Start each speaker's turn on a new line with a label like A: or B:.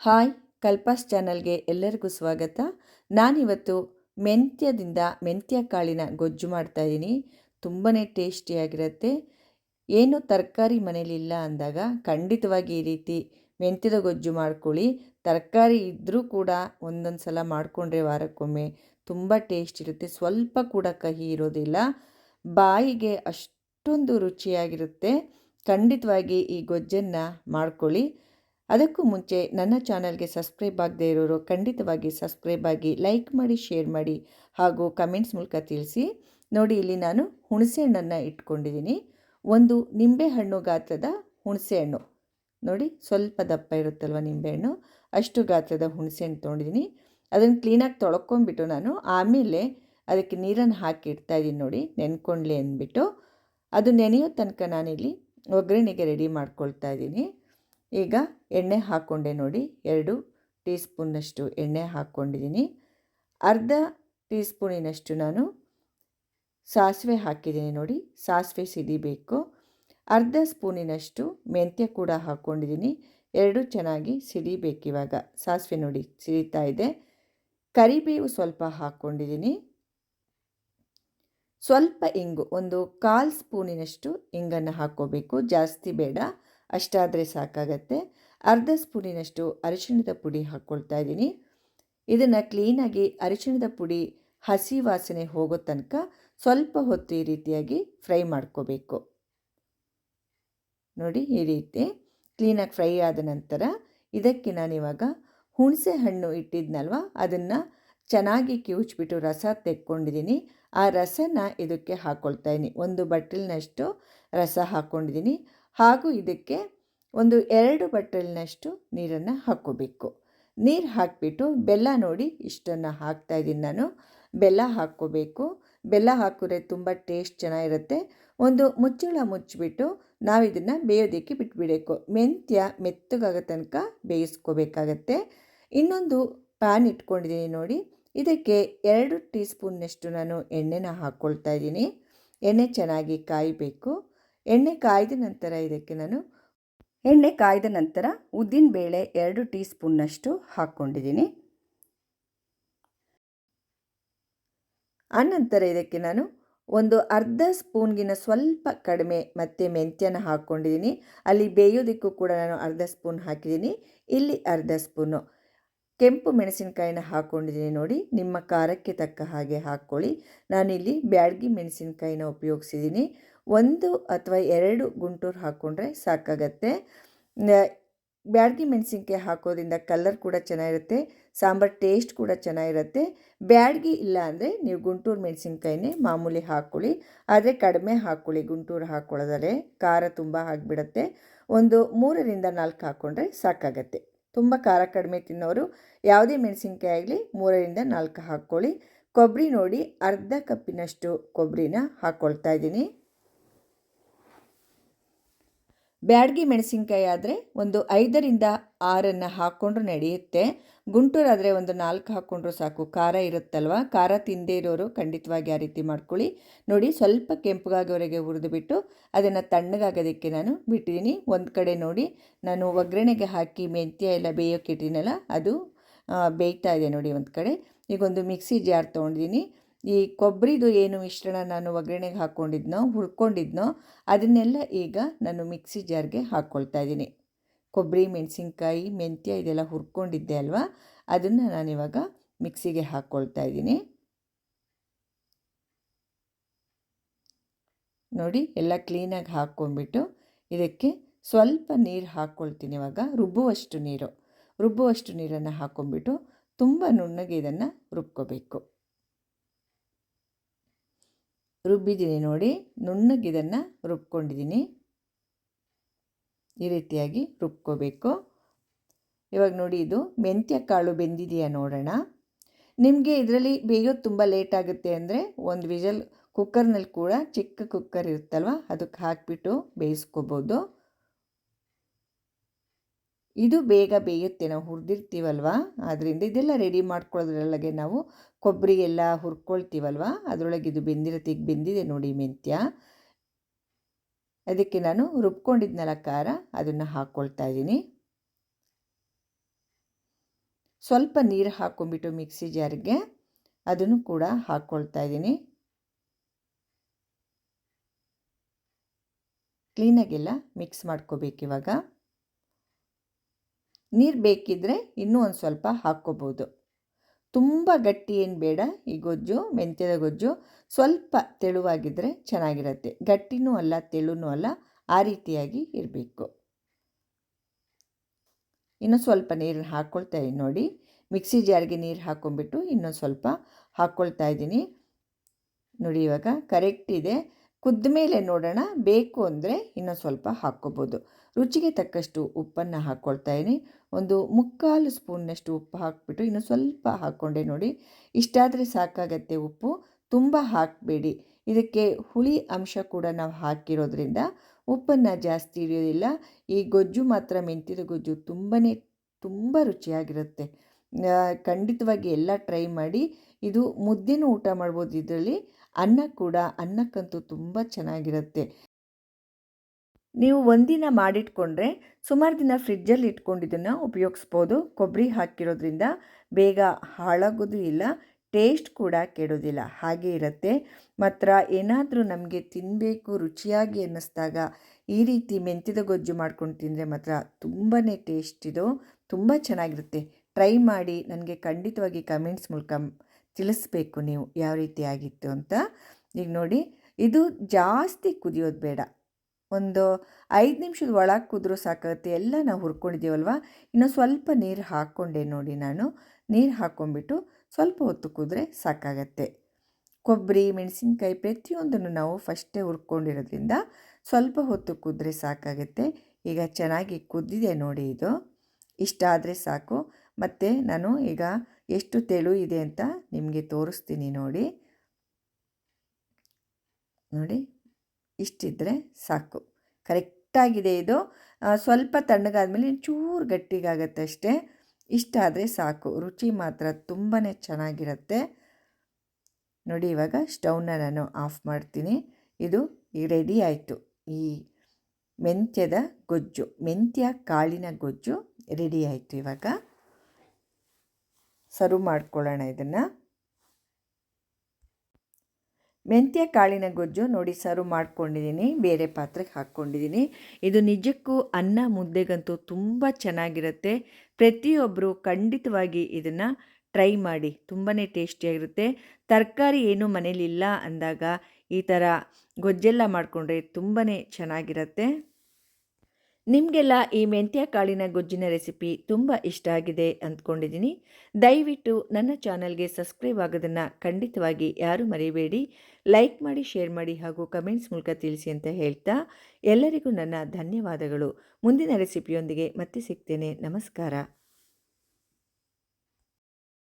A: Hi, ಕಲ್ಪಾಸ್ ಚಾನಲ್ಗೆ ಎಲ್ಲರಿಗೂ ಸ್ವಾಗತ. ನಾನಿವತ್ತು ಮೆಂತ್ಯದಿಂದ ಮೆಂತ್ಯ ಕಾಳಿನ ಗೊಜ್ಜು ಮಾಡ್ತಾಯಿದ್ದೀನಿ ತುಂಬಾ ಟೇಸ್ಟಿಯಾಗಿರುತ್ತೆ ಏನು ತರಕಾರಿ ಮನೇಲಿಲ್ಲ ಅಂದಾಗ ಖಂಡಿತವಾಗಿ ಈ ರೀತಿ ಮೆಂತ್ಯದ ಗೊಜ್ಜು ಮಾಡ್ಕೊಳ್ಳಿ. ತರಕಾರಿ ಇದ್ದರೂ ಕೂಡ ಒಂದೊಂದು ಸಲ ಮಾಡಿಕೊಂಡ್ರೆ ವಾರಕ್ಕೊಮ್ಮೆ ತುಂಬ ಟೇಸ್ಟ್ ಇರುತ್ತೆ. ಸ್ವಲ್ಪ ಕೂಡ ಕಹಿ ಇರೋದಿಲ್ಲ. ಬಾಯಿಗೆ ಅಷ್ಟೊಂದು ರುಚಿಯಾಗಿರುತ್ತೆ. ಖಂಡಿತವಾಗಿ ಈ ಗೊಜ್ಜನ್ನು ಮಾಡ್ಕೊಳ್ಳಿ. ಅದಕ್ಕೂ ಮುಂಚೆ ನನ್ನ ಚಾನಲ್ಗೆ ಸಬ್ಸ್ಕ್ರೈಬ್ ಆಗದೆ ಇರೋರು ಖಂಡಿತವಾಗಿ ಸಬ್ಸ್ಕ್ರೈಬ್ ಆಗಿ ಲೈಕ್ ಮಾಡಿ, ಶೇರ್ ಮಾಡಿ ಹಾಗೂ ಕಮೆಂಟ್ಸ್ ಮೂಲಕ ತಿಳಿಸಿ. ನೋಡಿ, ಇಲ್ಲಿ ನಾನು ಹುಣಸೆಹಣ್ಣನ್ನು ಇಟ್ಕೊಂಡಿದ್ದೀನಿ. ಒಂದು ನಿಂಬೆಹಣ್ಣು ಗಾತ್ರದ ಹುಣಸೆಹಣ್ಣು. ನೋಡಿ, ಸ್ವಲ್ಪ ದಪ್ಪ ಇರುತ್ತಲ್ವ ನಿಂಬೆಹಣ್ಣು? ಅಷ್ಟು ಗಾತ್ರದ ಹುಣಸೆಹಣ್ಣು ತೊಗೊಂಡಿದ್ದೀನಿ. ಅದನ್ನು ಕ್ಲೀನಾಗಿ ತೊಳ್ಕೊಂಡ್ಬಿಟ್ಟು ನಾನು ಆಮೇಲೆ ಅದಕ್ಕೆ ನೀರನ್ನು ಹಾಕಿ ಇಡ್ತಾ ಇದ್ದೀನಿ ನೋಡಿ, ನೆನ್ಕೊಂಡ್ಲಿ ಅಂದ್ಬಿಟ್ಟು. ಅದು ನೆನೆಯೋ ತನಕ ನಾನಿಲ್ಲಿ ಒಗ್ಗರಣೆಗೆ ರೆಡಿ ಮಾಡ್ಕೊಳ್ತಾ ಇದ್ದೀನಿ. ಈಗ ಎಣ್ಣೆ ಹಾಕ್ಕೊಂಡೆ ನೋಡಿ, ಎರಡು ಟೀ ಸ್ಪೂನ್ನಷ್ಟು ಎಣ್ಣೆ ಹಾಕ್ಕೊಂಡಿದ್ದೀನಿ ಅರ್ಧ ಟೀ ಸ್ಪೂನಿನಷ್ಟು ನಾನು ಸಾಸಿವೆ ಹಾಕಿದ್ದೀನಿ ನೋಡಿ, ಸಾಸಿವೆ ಸಿಡಿಬೇಕು ಅರ್ಧ ಸ್ಪೂನಿನಷ್ಟು ಮೆಂತ್ಯ ಕೂಡ ಹಾಕ್ಕೊಂಡಿದ್ದೀನಿ ಎರಡು ಚೆನ್ನಾಗಿ ಸಿಡಿಬೇಕು ಇವಾಗ. ಸಾಸಿವೆ ನೋಡಿ ಸಿಡಿತಾ ಇದೆ. ಕರಿಬೇವು ಸ್ವಲ್ಪ ಹಾಕ್ಕೊಂಡಿದ್ದೀನಿ ಸ್ವಲ್ಪ ಇಂಗು, ಒಂದು ಕಾಲು ಸ್ಪೂನಿನಷ್ಟು ಇಂಗನ್ನು ಹಾಕ್ಕೋಬೇಕು ಜಾಸ್ತಿ ಬೇಡ. ಅಷ್ಟಾದರೆ ಸಾಕಾಗತ್ತೆ. ಅರ್ಧ ಸ್ಪೂನಿನಷ್ಟು ಅರಿಶಿಣದ ಪುಡಿ ಹಾಕ್ಕೊಳ್ತಾ ಇದ್ದೀನಿ. ಇದನ್ನು ಕ್ಲೀನಾಗಿ ಅರಿಶಿಣದ ಪುಡಿ ಹಸಿ ವಾಸನೆ ಹೋಗೋ ತನಕ ಸ್ವಲ್ಪ ಹೊತ್ತು ಈ ರೀತಿಯಾಗಿ ಫ್ರೈ ಮಾಡ್ಕೋಬೇಕು. ನೋಡಿ ಈ ರೀತಿ ಕ್ಲೀನಾಗಿ ಫ್ರೈ ಆದ ನಂತರ ಇದಕ್ಕೆ ನಾನಿವಾಗ ಹುಣಸೆ ಹಣ್ಣು ಇಟ್ಟಿದ್ನಲ್ವ? ಅದನ್ನು ಚೆನ್ನಾಗಿ ಕಿವುಚ್ಬಿಟ್ಟು ರಸ ತೆಕ್ಕೊಂಡಿದ್ದೀನಿ. ಆ ರಸನ ಇದಕ್ಕೆ ಹಾಕ್ಕೊಳ್ತಾ ಇದ್ದೀನಿ. ಒಂದು ಬಟ್ಟಲಿನಷ್ಟು ರಸ ಹಾಕ್ಕೊಂಡಿದ್ದೀನಿ ಹಾಗೂ ಇದಕ್ಕೆ ಒಂದು ಎರಡು ಬಟ್ಟಲಿನಷ್ಟು ನೀರನ್ನು ಹಾಕ್ಕೋಬೇಕು. ನೀರು ಹಾಕಿಬಿಟ್ಟು ಬೆಲ್ಲ ನೋಡಿ ಇಷ್ಟನ್ನು ಹಾಕ್ತಾಯಿದ್ದೀನಿ ನಾನು. ಬೆಲ್ಲ ಹಾಕ್ಕೋಬೇಕು. ಬೆಲ್ಲ ಹಾಕಿದ್ರೆ ತುಂಬ ಟೇಸ್ಟ್ ಚೆನ್ನಾಗಿರುತ್ತೆ. ಒಂದು ಮುಚ್ಚಳ ಮುಚ್ಚಿಬಿಟ್ಟು ನಾವು ಇದನ್ನು ಬೇಯೋದಕ್ಕೆ ಬಿಟ್ಬಿಡಬೇಕು. ಮೆಂತ್ಯ ಮೆತ್ತಗಾಗೋ ತನಕ ಬೇಯಿಸ್ಕೋಬೇಕಾಗತ್ತೆ. ಇನ್ನೊಂದು ಪ್ಯಾನ್ ಇಟ್ಕೊಂಡಿದ್ದೀನಿ ನೋಡಿ. ಇದಕ್ಕೆ ಎರಡು ಟೀ ಸ್ಪೂನ್ನಷ್ಟು ನಾನು ಎಣ್ಣೆನ ಹಾಕ್ಕೊಳ್ತಾ ಇದ್ದೀನಿ. ಎಣ್ಣೆ ಚೆನ್ನಾಗಿ ಕಾಯಬೇಕು. ಎಣ್ಣೆ ಕಾಯ್ದ ನಂತರ ಇದಕ್ಕೆ ನಾನು ಎಣ್ಣೆ ಕಾಯ್ದ ನಂತರ ಉದ್ದಿನ ಬೇಳೆ ಎರಡು ಟೀ ಸ್ಪೂನ್ನಷ್ಟು ಹಾಕ್ಕೊಂಡಿದ್ದೀನಿ. ಆನಂತರ ಇದಕ್ಕೆ ನಾನು ಒಂದು ಅರ್ಧ ಸ್ಪೂನ್ಗಿನ ಸ್ವಲ್ಪ ಕಡಿಮೆ ಮತ್ತು ಮೆಂತ್ಯನ ಹಾಕ್ಕೊಂಡಿದ್ದೀನಿ. ಅಲ್ಲಿ ಬೇಯೋದಕ್ಕೂ ಕೂಡ ನಾನು ಅರ್ಧ ಸ್ಪೂನ್ ಹಾಕಿದ್ದೀನಿ. ಇಲ್ಲಿ ಅರ್ಧ ಸ್ಪೂನು ಕೆಂಪು ಮೆಣಸಿನಕಾಯಿನ ಹಾಕ್ಕೊಂಡಿದ್ದೀನಿ ನೋಡಿ. ನಿಮ್ಮ ಖಾರಕ್ಕೆ ತಕ್ಕ ಹಾಗೆ ಹಾಕ್ಕೊಳ್ಳಿ. ನಾನಿಲ್ಲಿ ಬ್ಯಾಡಗಿ ಮೆಣಸಿನಕಾಯಿನ ಉಪಯೋಗಿಸಿದ್ದೀನಿ. ಒಂದು ಅಥವಾ ಎರಡು ಗುಂಟೂರು ಹಾಕ್ಕೊಂಡ್ರೆ ಸಾಕಾಗತ್ತೆ. ಬ್ಯಾಡಗಿ ಮೆಣಸಿನ್ಕಾಯಿ ಹಾಕೋದ್ರಿಂದ ಕಲರ್ ಕೂಡ ಚೆನ್ನಾಗಿರುತ್ತೆ, ಸಾಂಬಾರು ಟೇಸ್ಟ್ ಕೂಡ ಚೆನ್ನಾಗಿರುತ್ತೆ. ಬ್ಯಾಡಗಿ ಇಲ್ಲ ಅಂದರೆ ನೀವು ಗುಂಟೂರು ಮೆಣಸಿನ್ಕಾಯಿನೇ ಮಾಮೂಲಿ ಹಾಕ್ಕೊಳ್ಳಿ ಆದರೆ ಕಡಿಮೆ ಹಾಕ್ಕೊಳ್ಳಿ ಗುಂಟೂರು ಹಾಕ್ಕೊಳ್ಳೋದಾದ್ರೆ ಖಾರ ತುಂಬ ಆಗಿಬಿಡತ್ತೆ. ಒಂದು ಮೂರರಿಂದ ನಾಲ್ಕು ಹಾಕ್ಕೊಂಡ್ರೆ ಸಾಕಾಗತ್ತೆ. ತುಂಬ ಖಾರ ಕಡಿಮೆ ತಿನ್ನೋರು ಯಾವುದೇ ಮೆಣಸಿನ್ಕಾಯಿ ಆಗಲಿ ಮೂರರಿಂದ ನಾಲ್ಕು ಹಾಕ್ಕೊಳ್ಳಿ ಕೊಬ್ಬರಿ ನೋಡಿ ಅರ್ಧ ಕಪ್ಪಿನಷ್ಟು ಕೊಬ್ಬರಿನ ಹಾಕ್ಕೊಳ್ತಾ ಇದ್ದೀನಿ. ಬ್ಯಾಡಗಿ ಮೆಣಸಿನ್ಕಾಯಿ ಆದರೆ ಒಂದು ಐದರಿಂದ ಆರನ್ನು ಹಾಕ್ಕೊಂಡ್ರು ನಡೆಯುತ್ತೆ. ಗುಂಟೂರಾದರೆ ಒಂದು ನಾಲ್ಕು ಹಾಕ್ಕೊಂಡ್ರು ಸಾಕು. ಖಾರ ಇರುತ್ತಲ್ವ? ಖಾರ ತಿಂದೇ ಇರೋರು ಖಂಡಿತವಾಗಿ ಆ ರೀತಿ ಮಾಡ್ಕೊಳ್ಳಿ. ನೋಡಿ, ಸ್ವಲ್ಪ ಕೆಂಪುಗಾಗೋವರೆಗೆ ಹುರಿದುಬಿಟ್ಟು ಅದನ್ನು ತಣ್ಣಗಾಗೋದಕ್ಕೆ ನಾನು ಬಿಟ್ಟಿದ್ದೀನಿ ಒಂದು ಕಡೆ ನೋಡಿ, ನಾನು ಒಗ್ಗರಣೆಗೆ ಹಾಕಿ ಮೆಂತ್ಯ ಎಲ್ಲ ಬೇಯೋಕೆ ಇಟ್ಟಿದ್ದೀನಲ್ಲ ಅದು ಬೇಯ್ತಾ ಇದೆ ನೋಡಿ ಒಂದು ಕಡೆ. ಈಗ ಒಂದು ಮಿಕ್ಸಿ ಜಾರ್ ತೊಗೊಂಡಿದ್ದೀನಿ ಈ ಕೊಬ್ಬರಿದು ಏನು ಮಿಶ್ರಣ ನಾನು ಒಗ್ಗರಣೆಗೆ ಹಾಕ್ಕೊಂಡಿದ್ನೋ, ಹುರ್ಕೊಂಡಿದ್ನೋ, ಅದನ್ನೆಲ್ಲ ಈಗ ನಾನು ಮಿಕ್ಸಿ ಜಾರ್ಗೆ ಹಾಕ್ಕೊಳ್ತಾ ಇದ್ದೀನಿ. ಕೊಬ್ಬರಿ ಮೆಣಸಿನ್ಕಾಯಿ, ಮೆಂತ್ಯ ಇದೆಲ್ಲ ಹುರ್ಕೊಂಡಿದ್ದೆ ಅಲ್ವಾ? ಅದನ್ನು ನಾನಿವಾಗ ಮಿಕ್ಸಿಗೆ ಹಾಕ್ಕೊಳ್ತಾ ಇದ್ದೀನಿ. ನೋಡಿ, ಎಲ್ಲ ಕ್ಲೀನಾಗಿ ಹಾಕ್ಕೊಂಡ್ಬಿಟ್ಟು ಇದಕ್ಕೆ ಸ್ವಲ್ಪ ನೀರು ಹಾಕ್ಕೊಳ್ತೀನಿ ಇವಾಗ. ರುಬ್ಬುವಷ್ಟು ನೀರು. ರುಬ್ಬುವಷ್ಟು ನೀರನ್ನು ಹಾಕ್ಕೊಂಡ್ಬಿಟ್ಟು ತುಂಬ ನುಣ್ಣಗೆ ಇದನ್ನು ರುಬ್ಕೋಬೇಕು. ರುಬ್ಬಿದ್ದೀನಿ ನೋಡಿ. ನುಣ್ಣಗಿದನ್ನು ರುಬ್ಕೊಂಡಿದ್ದೀನಿ. ಈ ರೀತಿಯಾಗಿ ರುಬ್ಕೋಬೇಕು. ಇವಾಗ ನೋಡಿ ಇದು ಮೆಂತ್ಯ ಕಾಳು ಬೆಂದಿದೆಯಾ ನೋಡೋಣ. ನಿಮಗೆ ಇದರಲ್ಲಿ ಬೇಯೋದು ತುಂಬ ಲೇಟ್ ಆಗುತ್ತೆ ಅಂದರೆ ಒಂದು ವಿಜಲ್ ಕುಕ್ಕರ್ನಲ್ಲಿ ಕೂಡ ಚಿಕ್ಕ ಕುಕ್ಕರ್ ಇರುತ್ತಲ್ವ, ಅದಕ್ಕೆ ಹಾಕಿಬಿಟ್ಟು ಬೇಯಿಸ್ಕೋಬೋದು. ಇದು ಬೇಗ ಬೇಯುತ್ತೆ, ನಾವು ಹುರಿದಿರ್ತೀವಲ್ವ? ಆದ್ದರಿಂದ ಇದೆಲ್ಲ ರೆಡಿ ಮಾಡ್ಕೊಳ್ಳೋದ್ರೊಳಗೆ ನಾವು ಕೊಬ್ಬರಿ ಎಲ್ಲ ಹುರ್ಕೊಳ್ತೀವಲ್ವ? ಅದರೊಳಗೆ ಇದು ಬೆಂದಿರತ್ತೆ ಈಗ ಬೆಂದಿದೆ ನೋಡಿ ಮೆಂತ್ಯ. ಅದಕ್ಕೆ ನಾನು ರುಬ್ಕೊಂಡಿದ್ನಲ್ಲ ಖಾರ, ಅದನ್ನು ಹಾಕ್ಕೊಳ್ತಾ ಇದ್ದೀನಿ. ಸ್ವಲ್ಪ ನೀರು ಹಾಕ್ಕೊಂಡ್ಬಿಟ್ಟು ಮಿಕ್ಸಿ ಜಾರಿಗೆ ಅದನ್ನು ಕೂಡ ಹಾಕ್ಕೊಳ್ತಾ ಇದ್ದೀನಿ. ಕ್ಲೀನಾಗೆಲ್ಲ ಮಿಕ್ಸ್ ಮಾಡ್ಕೋಬೇಕು ಇವಾಗ. ನೀರು ಬೇಕಿದ್ದರೆ ಇನ್ನೂ ಒಂದು ಸ್ವಲ್ಪ ಹಾಕ್ಕೋಬೋದು. ತುಂಬ ಗಟ್ಟಿ ಏನು ಬೇಡ, ಈ ಗೊಜ್ಜು, ಮೆಂತ್ಯದ ಗೊಜ್ಜು ಸ್ವಲ್ಪ ತೆಳುವಾಗಿದ್ದರೆ ಚೆನ್ನಾಗಿರುತ್ತೆ. ಗಟ್ಟಿನೂ ಅಲ್ಲ, ತೆಳುನೂ ಅಲ್ಲ, ಆ ರೀತಿಯಾಗಿ ಇರಬೇಕು. ಇನ್ನೂ ಸ್ವಲ್ಪ ನೀರನ್ನು ಹಾಕ್ಕೊಳ್ತಾ ಇದ್ದೀನಿ ನೋಡಿ. ಮಿಕ್ಸಿ ಜಾರ್ಗೆ ನೀರು ಹಾಕ್ಕೊಂಡ್ಬಿಟ್ಟು ಇನ್ನೊಂದು ಸ್ವಲ್ಪ ಹಾಕ್ಕೊಳ್ತಾ ಇದ್ದೀನಿ. ನೋಡಿ ಇವಾಗ ಕರೆಕ್ಟ್ ಇದೆ. ಕುದ್ದ ಮೇಲೆ ನೋಡೋಣ, ಬೇಕು ಅಂದರೆ ಇನ್ನೊಂದು ಸ್ವಲ್ಪ ಹಾಕ್ಕೋಬೋದು. ರುಚಿಗೆ ತಕ್ಕಷ್ಟು ಉಪ್ಪನ್ನು ಹಾಕ್ಕೊಳ್ತಾ ಇದ್ದೀನಿ. ಒಂದು ಮುಕ್ಕಾಲು ಸ್ಪೂನ್ನಷ್ಟು ಉಪ್ಪು ಹಾಕ್ಬಿಟ್ಟು ಇನ್ನು ಸ್ವಲ್ಪ ಹಾಕ್ಕೊಂಡೆ ನೋಡಿ. ಇಷ್ಟಾದರೆ ಸಾಕಾಗತ್ತೆ ಉಪ್ಪು. ತುಂಬ ಹಾಕಬೇಡಿ. ಇದಕ್ಕೆ ಹುಳಿ ಅಂಶ ಕೂಡ ನಾವು ಹಾಕಿರೋದ್ರಿಂದ ಉಪ್ಪನ್ನು ಜಾಸ್ತಿ ಹಿಡಿಯೋದಿಲ್ಲ. ಈ ಗೊಜ್ಜು ಮಾತ್ರ ಮೆಂತ್ಯದ ಗೊಜ್ಜು ತುಂಬಾ ತುಂಬ ರುಚಿಯಾಗಿರುತ್ತೆ. ಖಂಡಿತವಾಗಿ ಎಲ್ಲ ಟ್ರೈ ಮಾಡಿ. ಇದು ಮುದ್ದೆನೂ ಊಟ ಮಾಡ್ಬೋದು ಇದರಲ್ಲಿ. ಅನ್ನ ಕೂಡ, ಅನ್ನಕ್ಕಂತೂ ತುಂಬ ಚೆನ್ನಾಗಿರುತ್ತೆ. ನೀವು ಒಂದಿನ ಮಾಡಿಟ್ಕೊಂಡ್ರೆ ಸುಮಾರು ದಿನ ಫ್ರಿಜ್ಜಲ್ಲಿ ಇಟ್ಕೊಂಡಿದ್ದನ್ನು ಉಪಯೋಗಿಸ್ಬೋದು. ಕೊಬ್ಬರಿ ಹಾಕಿರೋದ್ರಿಂದ ಬೇಗ ಹಾಳಾಗೋದು ಇಲ್ಲ, ಟೇಸ್ಟ್ ಕೂಡ ಕೆಡೋದಿಲ್ಲ ಹಾಗೆ ಇರುತ್ತೆ. ಮಾತ್ರ ಏನಾದರೂ ನಮಗೆ ತಿನ್ನಬೇಕು ರುಚಿಯಾಗಿ ಅನ್ನಿಸ್ದಾಗ ಈ ರೀತಿ ಮೆಂತ್ಯದ ಗೊಜ್ಜು ಮಾಡ್ಕೊಂಡು ತಿಂದರೆ ಮಾತ್ರ ತುಂಬಾ ಟೇಸ್ಟ್ ಇದು, ತುಂಬ ಚೆನ್ನಾಗಿರುತ್ತೆ. ಟ್ರೈ ಮಾಡಿ, ನನಗೆ ಖಂಡಿತವಾಗಿ ಕಮೆಂಟ್ಸ್ ಮೂಲಕ ತಿಳಿಸ್ಬೇಕು ನೀವು ಯಾವ ರೀತಿ ಆಗಿತ್ತು ಅಂತ. ಈಗ ನೋಡಿ, ಇದು ಜಾಸ್ತಿ ಕುದಿಯೋದು ಬೇಡ. ಒಂದು ಐದು ನಿಮಿಷದ ಒಳಗೆ ಕುದ್ರೂ ಸಾಕಾಗುತ್ತೆ ಎಲ್ಲ ನಾವು ಹುರ್ಕೊಂಡಿದ್ದೀವಲ್ವ ಇನ್ನು ಸ್ವಲ್ಪ ನೀರು ಹಾಕ್ಕೊಂಡೆ ನೋಡಿ ನಾನು. ನೀರು ಹಾಕ್ಕೊಂಡ್ಬಿಟ್ಟು ಸ್ವಲ್ಪ ಹೊತ್ತು ಕುದ್ರೆ ಸಾಕಾಗತ್ತೆ. ಕೊಬ್ಬರಿ ಮೆಣಸಿನ್ಕಾಯಿ ಪ್ರತಿಯೊಂದನ್ನು ನಾವು ಫಸ್ಟೇ ಹುರ್ಕೊಂಡಿರೋದ್ರಿಂದ ಸ್ವಲ್ಪ ಹೊತ್ತು ಕುದ್ರೆ ಸಾಕಾಗುತ್ತೆ. ಈಗ ಚೆನ್ನಾಗಿ ಕುದ್ದಿದೆ ನೋಡಿ ಇದು. ಇಷ್ಟ ಆದರೆ ಸಾಕು. ಮತ್ತು ನಾನು ಈಗ ಎಷ್ಟು ತೆಳು ಇದೆ ಅಂತ ನಿಮಗೆ ತೋರಿಸ್ತೀನಿ ನೋಡಿ. ನೋಡಿ. ಇಷ್ಟಿದ್ರೆ ಸಾಕು. ಕರೆಕ್ಟಾಗಿದೆ ಇದು. ಸ್ವಲ್ಪ ತಣ್ಣಗಾದ್ಮೇಲೆ ಚೂರು ಗಟ್ಟಿಗಾಗತ್ತೆ ಅಷ್ಟೇ. ಇಷ್ಟಾದರೆ ಸಾಕು. ರುಚಿ ಮಾತ್ರ ತುಂಬಾ ಚೆನ್ನಾಗಿರುತ್ತೆ. ನೋಡಿ, ಇವಾಗ ಸ್ಟೌವ್ನ ನಾನು ಆಫ್ ಮಾಡ್ತೀನಿ. ಇದು ರೆಡಿ ಆಯಿತು. ಈ ಮೆಂತ್ಯದ ಗೊಜ್ಜು, ಮೆಂತ್ಯ ಕಾಳಿನ ಗೊಜ್ಜು ರೆಡಿ ಆಯಿತು ಇವಾಗ. ಸರ್ವ್ ಮಾಡ್ಕೊಳ್ಳೋಣ ಇದನ್ನು. ಮೆಂತ್ಯ ಕಾಳಿನ ಗೊಜ್ಜು ನೋಡಿ ಸರ್ವ್ ಮಾಡ್ಕೊಂಡಿದ್ದೀನಿ, ಬೇರೆ ಪಾತ್ರೆಗೆ ಹಾಕ್ಕೊಂಡಿದ್ದೀನಿ. ಇದು ನಿಜಕ್ಕೂ ಅನ್ನ ಮುದ್ದೆಗಂತೂ ತುಂಬ ಚೆನ್ನಾಗಿರುತ್ತೆ. ಪ್ರತಿಯೊಬ್ಬರು ಖಂಡಿತವಾಗಿ ಇದನ್ನು ಟ್ರೈ ಮಾಡಿ ತುಂಬಾ ಟೇಸ್ಟಿಯಾಗಿರುತ್ತೆ. ತರಕಾರಿ ಏನು ಮನೇಲಿಲ್ಲ ಅಂದಾಗ ಈ ಥರ ಗೊಜ್ಜೆಲ್ಲ ಮಾಡಿಕೊಂಡ್ರೆ ತುಂಬಾ ಚೆನ್ನಾಗಿರುತ್ತೆ. ನಿಮಗೆಲ್ಲ ಈ ಮೆಂತ್ಯ ಕಾಳಿನ ಗೊಜ್ಜಿನ ರೆಸಿಪಿ ತುಂಬ ಇಷ್ಟ ಆಗಿದೆ ಅಂದ್ಕೊಂಡಿದ್ದೀನಿ. ದಯವಿಟ್ಟು ನನ್ನ ಚಾನಲ್ಗೆ ಸಬ್ಸ್ಕ್ರೈಬ್ ಆಗೋದನ್ನು ಖಂಡಿತವಾಗಿ ಯಾರೂ ಮರಿಬೇಡಿ. ಲೈಕ್ ಮಾಡಿ, ಶೇರ್ ಮಾಡಿ ಹಾಗೂ ಕಮೆಂಟ್ಸ್ ಮೂಲಕ ತಿಳಿಸಿ ಅಂತ ಹೇಳ್ತಾ ಎಲ್ಲರಿಗೂ ನನ್ನ ಧನ್ಯವಾದಗಳು. ಮುಂದಿನ ರೆಸಿಪಿಯೊಂದಿಗೆ ಮತ್ತೆ ಸಿಗ್ತೇನೆ. ನಮಸ್ಕಾರ.